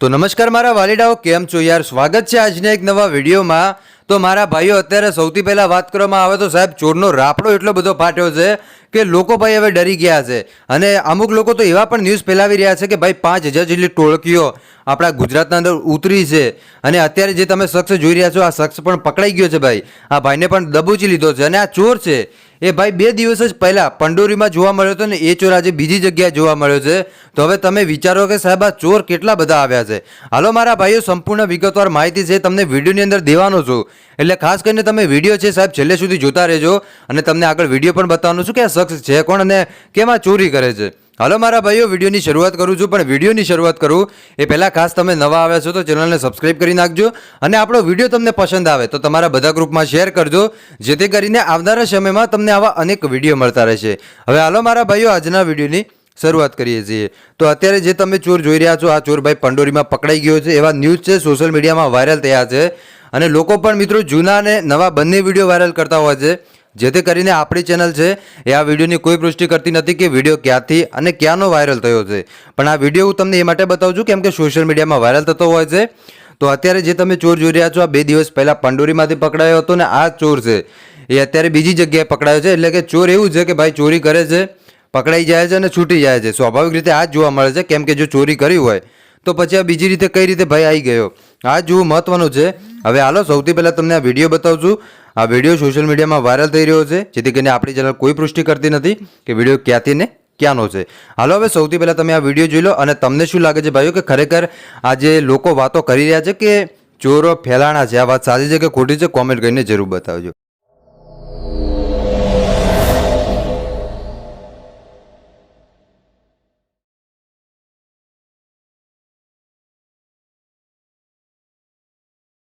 તો નમસ્કાર, મારા વાલીડાઓ, કેમ છો યાર? સ્વાગત છે આજના એક નવા વિડીયોમાં. તો મારા ભાઈઓ, અત્યારે સૌથી પહેલાં વાત કરવામાં આવે તો સાહેબ, ચોરનો રાપડો એટલો બધો ફાટ્યો છે કે લોકો ભાઈ હવે ડરી ગયા છે. અને અમુક લોકો તો એવા પણ ન્યૂઝ ફેલાવી રહ્યા છે કે ભાઈ, પાંચ હજાર જેટલી ટોળકીઓ આપણા ગુજરાતના અંદર ઉતરી છે. અને અત્યારે જે તમે શખ્સ જોઈ રહ્યા છો, આ શખ્સ પણ પકડાઈ ગયો છે ભાઈ. આ ભાઈને પણ દબોચી લીધો છે. અને આ ચોર છે એ ભાઈ, બે દિવસ જ પહેલા પંડોરીમાં જોવા મળ્યો હતો ને, એ ચોર આજે બીજી જગ્યાએ જોવા મળ્યો છે. તો હવે તમે વિચારો કે સાહેબ, આ ચોર કેટલા બધા આવ્યા છે. હાલો, મારા ભાઈઓ, સંપૂર્ણ વિગતવાર માહિતી છે તમને વિડીયોની અંદર દેવાનો છું. એટલે ખાસ કરીને તમે વીડિયો છે સાહેબ, છેલ્લે સુધી જોતા રહેજો અને તમને આગળ વીડિયો પણ બતાવવાનું છું કે આ શખ્સ છે કોણ અને કેમાં ચોરી કરે છે. હાલો મારા ભાઈઓ, વિડીયોની શરૂઆત કરું છું, પણ વિડીયોની શરૂઆત કરું એ પહેલાં ખાસ તમે નવા આવ્યા છો તો ચેનલને સબસ્ક્રાઈબ કરી નાખજો અને આપણો વીડિયો તમને પસંદ આવે તો તમારા બધા ગ્રુપમાં શેર કરજો, જેથી કરીને આવનારા સમયમાં તમને આવા અનેક વીડિયો મળતા રહેશે. હવે હાલો મારા ભાઈઓ, આજના વિડીયોની શરૂઆત કરીએ છીએ. તો અત્યારે જે તમે ચોર જોઈ રહ્યા છો, આ ચોર ભાઈ પંડોરીમાં પકડાઈ ગયો છે, એવા ન્યૂઝ છે, સોશિયલ મીડિયામાં વાયરલ થયા છે અને લોકો પણ મિત્રો જૂના અને નવા બંને વીડિયો વાયરલ કરતા હોય છે. જેથી કરીને આપણી ચેનલ છે એ આ વિડીયોની કોઈ પુષ્ટિ કરતી નથી કે વીડિયો ક્યાંથી અને ક્યાંનો વાયરલ થયો છે. પણ આ વીડિયો હું તમને એ માટે બતાવું છું કેમ કે સોશિયલ મીડિયામાં વાયરલ થતો હોય છે. તો અત્યારે જે તમે ચોર જોઈ રહ્યા છો, આ બે દિવસ પહેલાં પંડોરીમાંથી પકડાયો હતો ને આ ચોર છે. એ અત્યારે બીજી જગ્યાએ પકડાયો છે, એટલે કે ચોર એવું છે કે ભાઈ ચોરી કરે છે, પકડાઈ જાય છે અને છૂટી જાય છે. સ્વાભાવિક રીતે આ જ જોવા મળે છે, કેમ કે જો ચોરી કરી હોય, તો પછી આ બીજી રીતે કઈ રીતે ભાઈ આવી ગયો? આ જોવું મહત્વનું છે હવે હાલો, સૌથી પહેલાં તમને આ વીડિયો બતાવું છું આ વીડિયો સોશિયલ મીડિયામાં વાયરલ થઈ રહ્યો છે, જેથી કરીને આપણી ચેનલ કોઈ પુષ્ટિ કરતી નથી કે વીડિયો ક્યાંથી ને ક્યાંનો છે. હાલો, હવે સૌથી પહેલાં તમે આ વીડિયો જોઈ લો અને તમને શું લાગે છે ભાઈઓ કે ખરેખર આ જે લોકો વાતો કરી રહ્યા છે કે ચોરો ફેલાણા છે, આ વાત સાચી છે કે ખોટી છે કોમેન્ટ કરીને જરૂર બતાવજો.